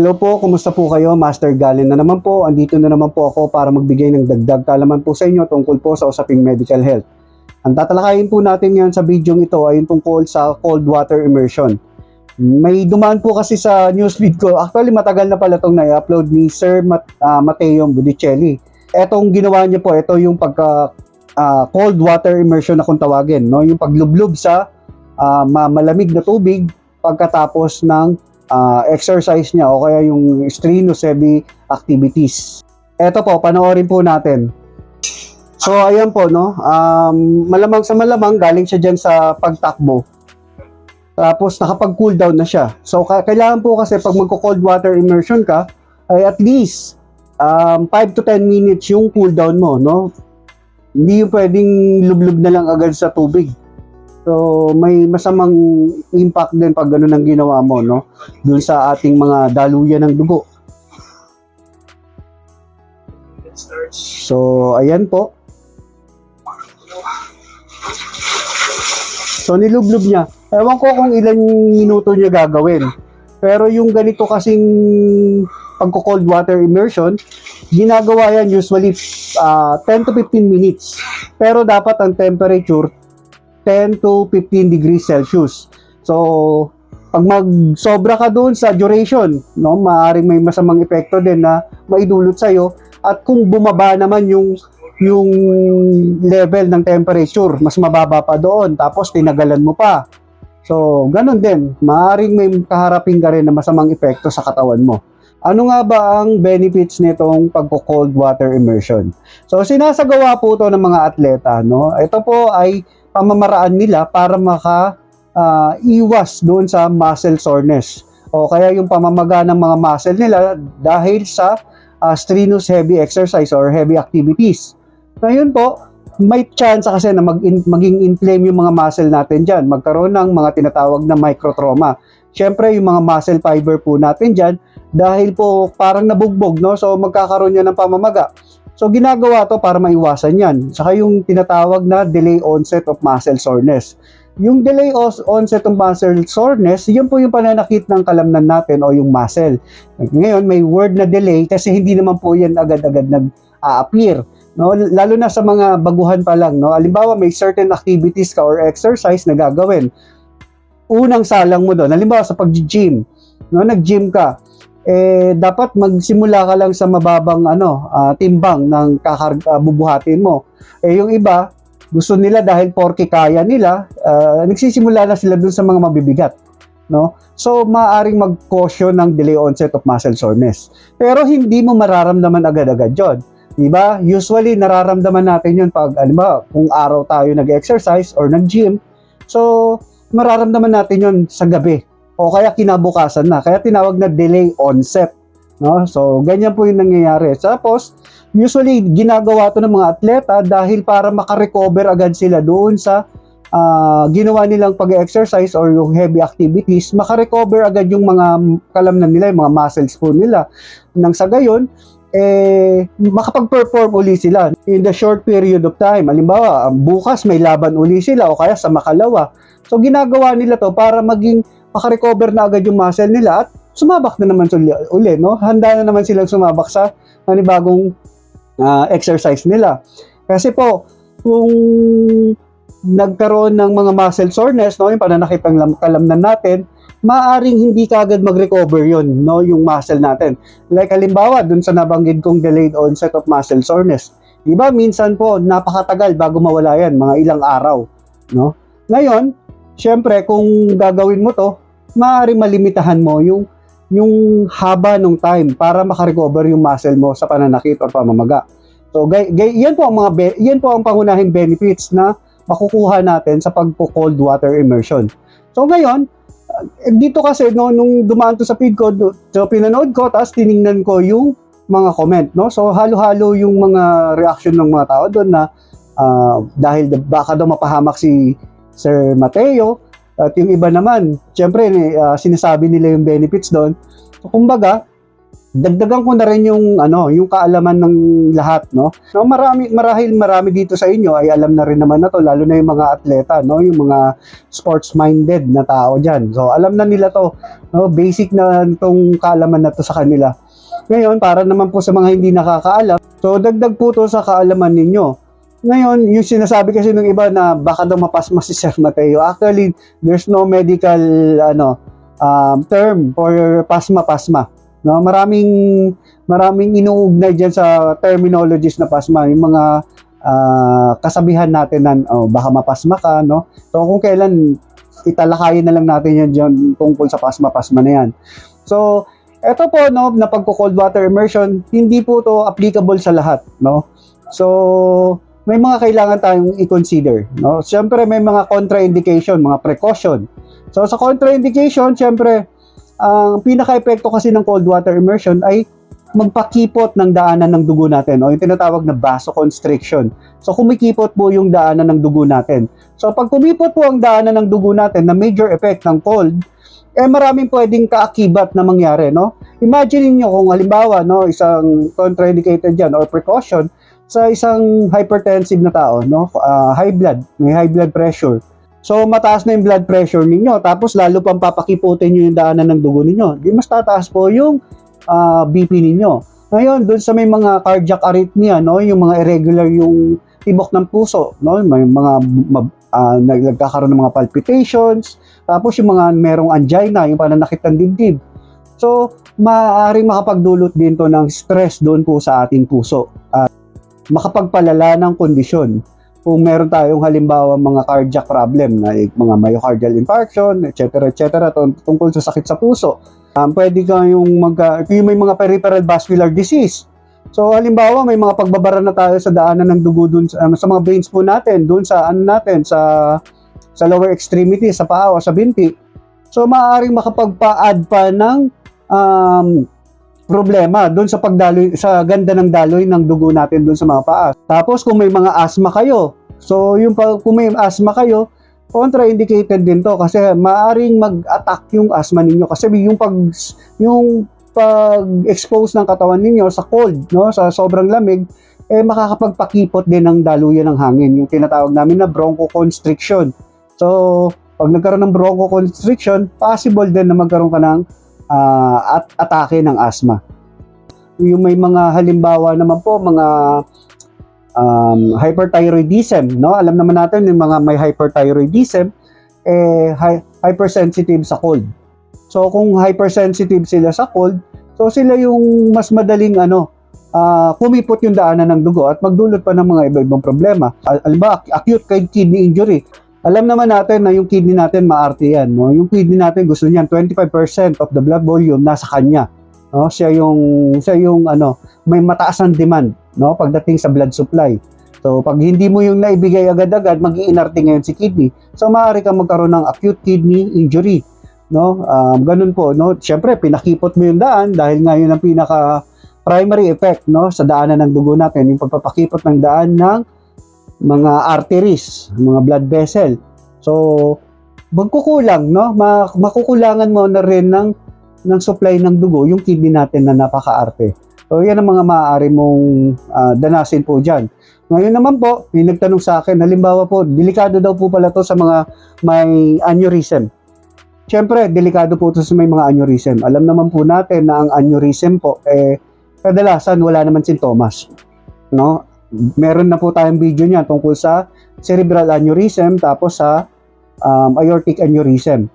Hello po, kumusta po kayo? Master Galen na naman po. Andito na naman po ako para magbigay ng dagdag kalaman po sa inyo tungkol po sa usaping medical health. Ang tatalakayin po natin ngayon sa video ito ay yung tungkol sa cold water immersion. May dumaan po kasi sa newsfeed ko. Actually, matagal na pala itong na-upload ni Sir Mat- ah, Mateo Budicelli. Etong ginawa niya po, ito yung pagka ah, cold water immersion na kung tawagin. No? Yung paglublob sa ma- malamig na tubig pagkatapos ng ah, exercise niya o kaya yung strenuous heavy activities. Ito po, panoorin po natin. So, ayan po, no? Um, malamang sa malamang, galing siya dyan sa pagtakbo. Tapos, nakapag-cool down na siya. So, ka- kailangan po kasi pag magko-cold water immersion ka, ay at least um, 5 to 10 minutes yung cool down mo, no? Hindi yung pwedeng lublub na lang agad sa tubig. So, may masamang impact din pag ganun ang ginawa mo, no? Doon sa ating mga daluyan ng dugo. So, ayan po. So, nilublub niya. Ewan ko kung ilang minuto niya gagawin. Pero yung ganito kasing pagko-cold water immersion, ginagawa yan usually ah, 10 to 15 minutes. Pero dapat ang temperature 10 to 15 degrees Celsius. So, pag magsobra ka doon sa duration, no, maaaring may masamang epekto din na maidulot sa iyo at kung bumaba naman yung yung level ng temperature, mas mababa pa doon tapos tinagalan mo pa. So, ganun din. Maaaring may kaharapin ka rin na masamang epekto sa katawan mo. Ano nga ba ang benefits nitong pagko-cold water immersion? So, sinasagawa po ito ng mga atleta. No? Ito po ay pamamaraan nila para maka ah, iwas doon sa muscle soreness. O kaya yung pamamaga ng mga muscle nila dahil sa ah, strenuous heavy exercise or heavy activities. Ngayon po, may chance kasi na mag maging inflame yung mga muscle natin dyan. Magkaroon ng mga tinatawag na microtrauma. Siyempre, yung mga muscle fiber po natin dyan, dahil po parang nabugbog, no? So, magkakaroon yan ng pamamaga. So, ginagawa to para maiwasan yan. Saka yung tinatawag na delay onset of muscle soreness. Yung delay onset of muscle soreness, yun po yung pananakit ng kalamnan natin o yung muscle. Ngayon, may word na delay kasi hindi naman po yan agad-agad nag-a-appear. No? Lalo na sa mga baguhan pa lang. No? Halimbawa, may certain activities ka or exercise na gagawin. Unang salang mo doon, halimbawa sa pag-gym, no? nag-gym ka, eh dapat magsimula ka lang sa mababang ano ah, timbang ng kakar ah, bubuhatin mo. Eh yung iba gusto nila dahil porke kaya nila, ah, nagsisimula na sila dun sa mga mabibigat, no? So maaring mag-caution ng delay onset of muscle soreness. Pero hindi mo mararamdaman agad-agad 'yon. 'Di ba? Usually nararamdaman natin 'yon pag alimbawa, kung araw tayo nag-exercise or nag-gym. So mararamdaman natin 'yon sa gabi o kaya kinabukasan na. Kaya tinawag na delay onset. No? So, ganyan po yung nangyayari. Tapos, usually, ginagawa to ng mga atleta dahil para makarecover agad sila doon sa ah, ginawa nilang pag-exercise or yung heavy activities, makarecover agad yung mga kalamnan nila, yung mga muscles po nila. Nang sa gayon, eh, makapag-perform uli sila in the short period of time. Halimbawa, bukas may laban uli sila o kaya sa makalawa. So, ginagawa nila to para maging makarecover na agad yung muscle nila at sumabak na naman uli, uli no? Handa na naman silang sumabak sa panibagong ah, exercise nila. Kasi po, kung nagkaroon ng mga muscle soreness, no, yung pananakit ng lam- kalamnan natin, maaring hindi kagad mag-recover yon no, yung muscle natin. Like halimbawa, dun sa nabanggit kong delayed onset of muscle soreness. Di ba, minsan po, napakatagal bago mawala yan, mga ilang araw. No? Ngayon, syempre, kung gagawin mo to, maaaring malimitahan mo yung yung haba ng time para makarecover yung muscle mo sa pananakit or pamamaga. So, gay, gay, yan po ang mga be- yan po ang pangunahing benefits na makukuha natin sa pagpo-cold water immersion. So, ngayon, eh, dito kasi no nung dumaan to sa feed ko, so pinanood ko tapos tiningnan ko yung mga comment, no? So, halo-halo yung mga reaction ng mga tao doon na ah, dahil baka daw mapahamak si Sir Mateo at yung iba naman, syempre, ah, sinasabi nila yung benefits doon. So, kumbaga, dagdagan ko na rin yung ano, yung kaalaman ng lahat, no? No, marami marahil marami dito sa inyo ay alam na rin naman na to, lalo na yung mga atleta, no, yung mga sports minded na tao diyan. So, alam na nila to, no, basic na itong kaalaman na to sa kanila. Ngayon, para naman po sa mga hindi nakakaalam, so dagdag po to sa kaalaman ninyo. Ngayon, yung sinasabi kasi ng iba na baka daw mapasma si Sir Mateo. Actually, there's no medical ano um, term for pasma-pasma. No, maraming maraming inuugnay diyan sa terminologies na pasma, yung mga ah, kasabihan natin na oh, baka mapasma ka, no? So kung kailan italakayin na lang natin yan diyan tungkol sa pasma-pasma na yan. So, eto po no, na pagko-cold water immersion, hindi po to applicable sa lahat, no? So, may mga kailangan tayong i-consider, no? Siyempre may mga contraindication, mga precaution. So sa contraindication, siyempre ang pinaka-epekto kasi ng cold water immersion ay magpakipot ng daanan ng dugo natin o yung tinatawag na vasoconstriction. So kumikipot po yung daanan ng dugo natin. So pag kumipot po ang daanan ng dugo natin na major effect ng cold, eh maraming pwedeng kaakibat na mangyari, no? Imagine niyo kung halimbawa, no, isang contraindicated diyan or precaution sa isang hypertensive na tao, no, ah, high blood, may high blood pressure. So mataas na yung blood pressure ninyo, tapos lalo pang papakiputin nyo yung daanan ng dugo ninyo. Di mas tataas po yung ah, BP ninyo. Ngayon, doon sa may mga cardiac arrhythmia, no, yung mga irregular yung tibok ng puso, no, may mga ah, nagkakaroon ng mga palpitations, tapos yung mga merong angina, yung pananakit ng dibdib. So, maaaring makapagdulot din to ng stress doon po sa ating puso. At makapagpalala ng kondisyon kung meron tayong halimbawa mga cardiac problem na mga myocardial infarction, etc. etc. tung- tungkol sa sakit sa puso. Um, pwede kayong mag yung may mga peripheral vascular disease. So halimbawa may mga pagbabara na tayo sa daanan ng dugo dun sa, um, sa mga veins po natin, dun sa ano natin sa sa lower extremity, sa paa o sa binti. So maaaring makapagpa-add pa ng um, problema doon sa pagdaloy sa ganda ng daloy ng dugo natin doon sa mga paa. Tapos kung may mga asthma kayo, so yung kung may asthma kayo, contraindicated din to kasi maaring mag-attack yung asthma ninyo kasi yung pag yung pag-expose ng katawan ninyo sa cold, no, sa sobrang lamig, eh makakapagpakipot din ng daluyan ng hangin, yung tinatawag namin na bronchoconstriction. So, pag nagkaroon ng bronchoconstriction, possible din na magkaroon ka ng ah, at atake ng asthma. Yung may mga halimbawa naman po, mga um, hyperthyroidism, no? Alam naman natin yung mga may hyperthyroidism, eh, hy- hypersensitive sa cold. So, kung hypersensitive sila sa cold, so sila yung mas madaling ano, ah, kumipot yung daanan ng dugo at magdulot pa ng mga iba-ibang problema. Al- Alba, acute kidney injury. Alam naman natin na yung kidney natin maarte yan. No? Yung kidney natin gusto niyan 25% of the blood volume nasa kanya. No? Siya yung siya yung ano, may mataas ang demand, no? Pagdating sa blood supply. So, pag hindi mo yung naibigay agad-agad, mag-iinarte ngayon si kidney. So, maaari kang magkaroon ng acute kidney injury, no? Um, ganun po, no? Siyempre, pinakipot mo yung daan dahil nga yun ang pinaka primary effect, no, sa daanan ng dugo natin, yung pagpapakipot ng daan ng mga arteries, mga blood vessel. So, magkukulang, no? Ma- makukulangan mo na rin ng ng supply ng dugo yung kidney natin na napakaarte. So, yan ang mga maaari mong ah, danasin po dyan. Ngayon naman po, may nagtanong sa akin, halimbawa po, delikado daw po pala to sa mga may aneurysm. Siyempre, delikado po to sa may mga aneurysm. Alam naman po natin na ang aneurysm po, eh, kadalasan wala naman sintomas. No? Meron na po tayong video niyan tungkol sa cerebral aneurysm tapos sa um, aortic aneurysm.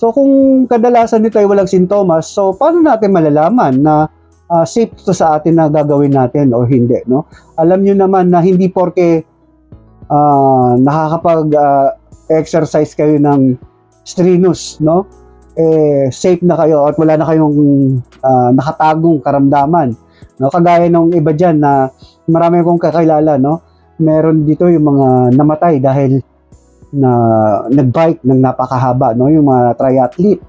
So kung kadalasan nito ay walang sintomas, so paano natin malalaman na ah, safe to sa atin na gagawin natin o hindi, no? Alam niyo naman na hindi porke ah, nakakapag ah, exercise kayo ng strenuous, no? Eh safe na kayo at wala na kayong ah, nakatagong karamdaman. No, kagaya ng iba diyan na marami akong kakilala, no? Meron dito yung mga namatay dahil na nagbike ng napakahaba, no? Yung mga triathlete,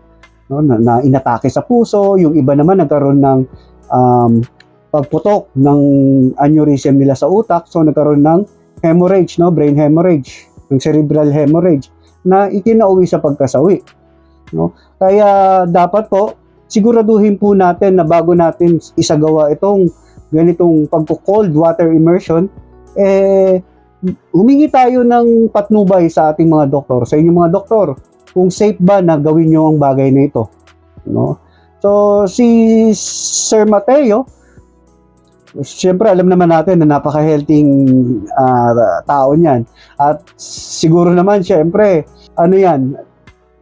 no? Na, na inatake sa puso, yung iba naman nagkaroon ng um, pagputok ng aneurysm nila sa utak, so nagkaroon ng hemorrhage, no? Brain hemorrhage, yung cerebral hemorrhage na itinauwi sa pagkasawi, no? Kaya dapat po siguraduhin po natin na bago natin isagawa itong ganitong pagko-cold water immersion, eh, humingi tayo ng patnubay sa ating mga doktor, sa inyong mga doktor, kung safe ba na gawin nyo ang bagay na ito. No? So, si Sir Mateo, Siyempre, alam naman natin na napaka-healthy ah, tao niyan. At siguro naman, siyempre, ano yan,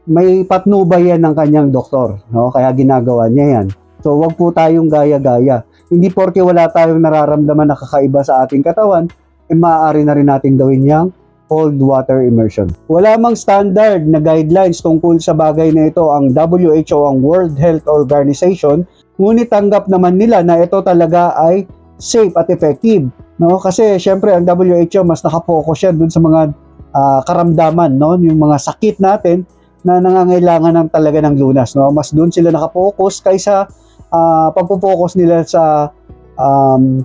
may patnubay yan ng kanyang doktor. No? Kaya ginagawa niya yan. So, wag po tayong gaya-gaya. Hindi porke wala tayong nararamdaman na kakaiba sa ating katawan, eh maaari na rin natin gawin yang cold water immersion. Wala mang standard na guidelines tungkol sa bagay na ito ang WHO, ang World Health Organization, ngunit tanggap naman nila na ito talaga ay safe at effective. No? Kasi syempre ang WHO mas nakapokus yan dun sa mga ah, karamdaman, no? yung mga sakit natin na nangangailangan ng talaga ng lunas. No? Mas dun sila nakapokus kaysa ah, pagpo-focus nila sa um,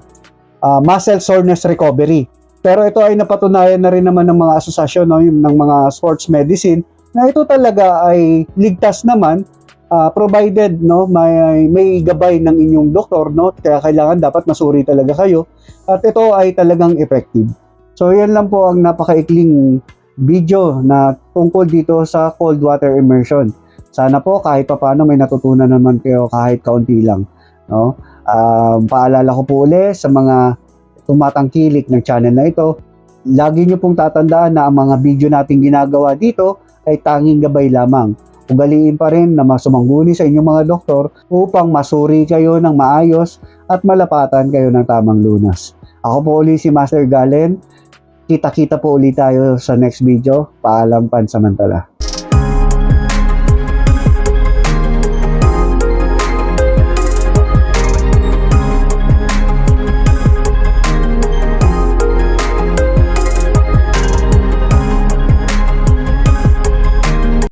ah, muscle soreness recovery. Pero ito ay napatunayan na rin naman ng mga asosasyon no, yung, ng mga sports medicine na ito talaga ay ligtas naman ah, provided no may may gabay ng inyong doktor no kaya kailangan dapat masuri talaga kayo at ito ay talagang effective. So yan lang po ang napakaikling video na tungkol dito sa cold water immersion. Sana po kahit papaano may natutunan naman kayo kahit kaunti lang, no? Um, paalala ko po uli sa mga tumatangkilik ng channel na ito, lagi nyo pong tatandaan na ang mga video nating ginagawa dito ay tanging gabay lamang. Ugaliin pa rin na masumangguni sa inyong mga doktor upang masuri kayo ng maayos at malapatan kayo ng tamang lunas. Ako po uli si Master Galen. Kita-kita po ulit tayo sa next video. Paalam pansamantala.